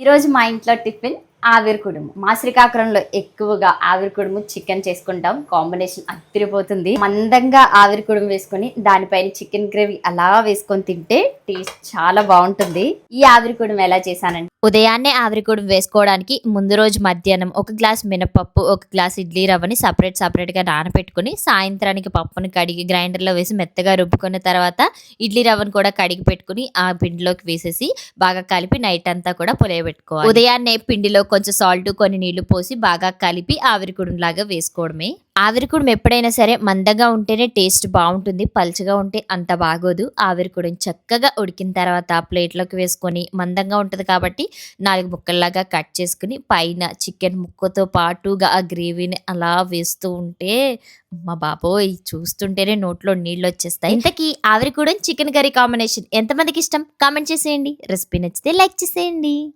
ఈరోజు మా ఇంట్లో టిఫిన్ ఆవిరి కుడుము. మా శ్రీకాకుళంలో ఎక్కువగా ఆవిరి కుడుము చికెన్ చేసుకుంటాం. కాంబినేషన్ అదిరిపోతుంది మందంగా ఆవిరి కుడుము వేసుకొని దానిపైన చికెన్ గ్రేవీ అలా వేసుకొని తింటే టేస్ట్ చాలా బాగుంటుంది. ఈ ఆవిరి ఎలా చేశానంటే ఉదయాన్నే ఆవిరికూడు వేసుకోవడానికి ముందు రోజు మధ్యాహ్నం ఒక గ్లాస్ మినపప్పు ఒక గ్లాస్ ఇడ్లీ రవ్వని సపరేట్ సపరేట్గా నానబెట్టుకుని సాయంత్రానికి పప్పును కడిగి గ్రైండర్లో వేసి మెత్తగా రుబ్బుకున్న తర్వాత ఇడ్లీ రవ్వను కూడా కడిగి పెట్టుకుని ఆ పిండిలోకి వేసేసి బాగా కలిపి నైట్ అంతా కూడా పులియబెట్టుకోవాలి ఉదయాన్నే పిండిలో కొంచెం సాల్ట్ కొన్ని నీళ్ళు పోసి బాగా కలిపి ఆవిరికుడం లాగా వేసుకోవడమే. ఆవిరికుడు ఎప్పుడైనా సరే మందగా ఉంటేనే టేస్ట్ బాగుంటుంది పల్చగా ఉంటే అంత బాగోదు. ఆవిరికుడు చక్కగా ఉడికిన తర్వాత ప్లేట్లోకి వేసుకొని మందంగా ఉంటుంది కాబట్టి నాలుగు ముక్కల్లాగా కట్ చేసుకుని పైన చికెన్ ముక్కతో పాటుగా ఆ గ్రేవీని అలా వేస్తూ ఉంటే మా బాబోయ్ చూస్తుంటేనే నోట్లో నీళ్ళు వచ్చేస్తాయి. ఇంతకీ ఆవిరి కూడా చికెన్ కర్రీ కాంబినేషన్ ఎంతమందికి ఇష్టం? కామెంట్ చేసేయండి. రెసిపీ నచ్చితే లైక్ చేసేయండి.